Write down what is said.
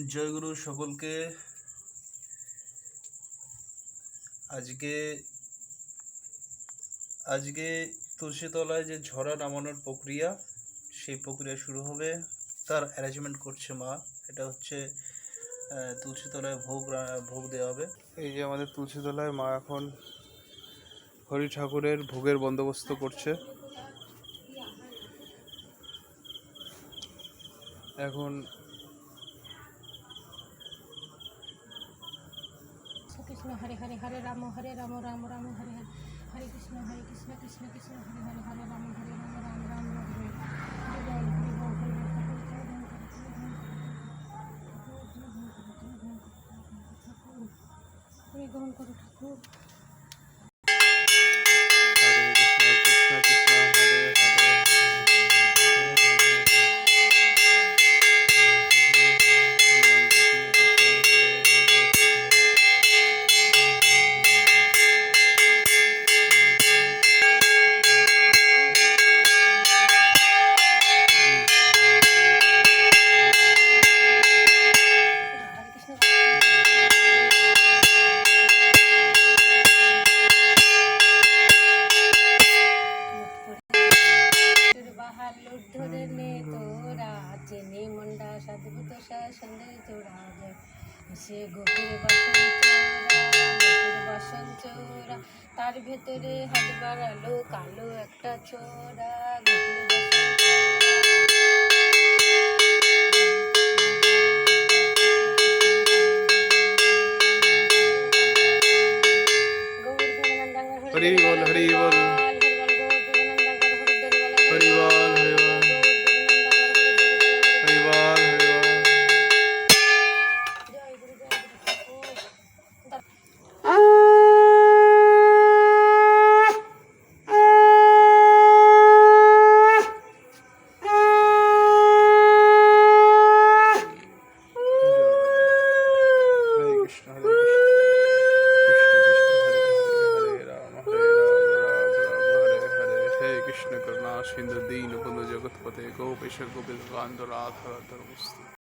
জয়গুরু সকলকে আজকে আজকে তুলসীতলায় যে ঝরা নামানোর প্রক্রিয়া, সেই প্রক্রিয়া শুরু হবে। তার অ্যারেঞ্জমেন্ট করছে মা। এটা হচ্ছে তুলসীতলায় ভোগ ভোগ দেওয়া হবে। এই যে আমাদের তুলসীতলায় মা এখন হরি ঠাকুরের ভোগের বন্দোবস্ত করছে। এখন কৃষ্ণ, হরে হরে হরে রাম হরে রাম রাম রাম, হরে হরে। হরে কৃষ্ণ হরে কৃষ্ণ কৃষ্ণ কৃষ্ণ, হরে হরে হরে রাম হরে রাম রাম রাম হরে তুমি গ্রহণ করো ঠাকুর। লুদ্ধরে নে তোরা চেনে মন্ডা সাধুভূত সন্দেহ তোরা জয় সে গোপুর বাসন চোরা গোপুর বাসন তার ভেতরে হাত বাড়ালো কালো একটা চোরা গোপুর হরি বল, হরি বল। হরি বল, হরি বল। হরি বল হরি বল জয় গুরু জয় গুরু ঠাকুর। হরে কৃষ্ণ হরে কৃষ্ণ কৃষ্ণ কৃষ্ণ হরে হরে হরে রাম হরে রাম রাম রাম হরে হরে হে সিন্ধু দীন বন্ধু জগৎপতে গোপেশ গোপিত কান্ত রাধা ধর্মস্তু